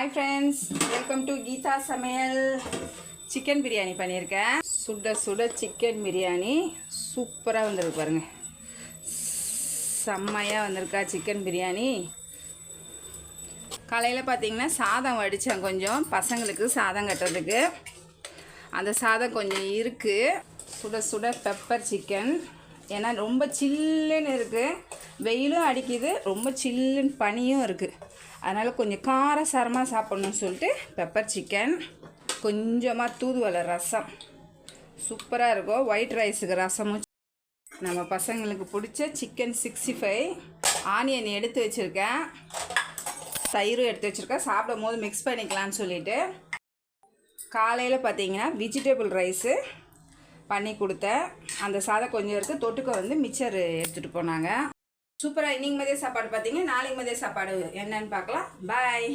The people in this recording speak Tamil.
Hi friends welcome to Geetha சமையல் சிக்கன் பிரியாணி பண்ணியிருக்கேன். சுட சுட சிக்கன் பிரியாணி சூப்பராக வந்திருக்கு பாருங்கள் செம்மையாக வந்திருக்கா சிக்கன் பிரியாணி காலையில் பார்த்தீங்கன்னா சாதம் வடித்தேன் கொஞ்சம். பசங்களுக்கு சாதம் கட்டுறதுக்கு. அந்த சாதம் கொஞ்சம் இருக்குது சுட சுட பெப்பர் சிக்கன் ஏன்னா ரொம்ப சில்லுன்னு இருக்குது வெயிலும் அடிக்குது. ரொம்ப சில்லுன்னு பனியும் இருக்குது அதனால் கொஞ்சம் காரசாரமாக சாப்பிட்ணுன்னு சொல்லிட்டு பெப்பர் சிக்கன் கொஞ்சமாக தூதுவளை ரசம். சூப்பராக இருக்கும். ஒயிட் ரைஸுக்கு ரசமும் நம்ம பசங்களுக்கு பிடிச்ச சிக்கன் சிக்ஸ்டி ஃபைவ் ஆனியன் எடுத்து வச்சுருக்கேன். தயிரும் எடுத்து வச்சுருக்கேன். சாப்பிடும் போது மிக்ஸ் பண்ணிக்கலான்னு சொல்லிவிட்டு காலையில் பார்த்தீங்கன்னா வெஜிடபிள் ரைஸு பண்ணி கொடுத்தேன் அந்த சாதம் கொஞ்சம் இருக்குது தொட்டுக்க வந்து மிச்சர் எடுத்துகிட்டு போனாங்க. சூப்பராக இன்னைக்கு மதிய சாப்பாடு பார்த்தீங்கன்னா நாளைக்கு மதிய சாப்பாடு என்னன்னு பார்க்கலாம். பாய்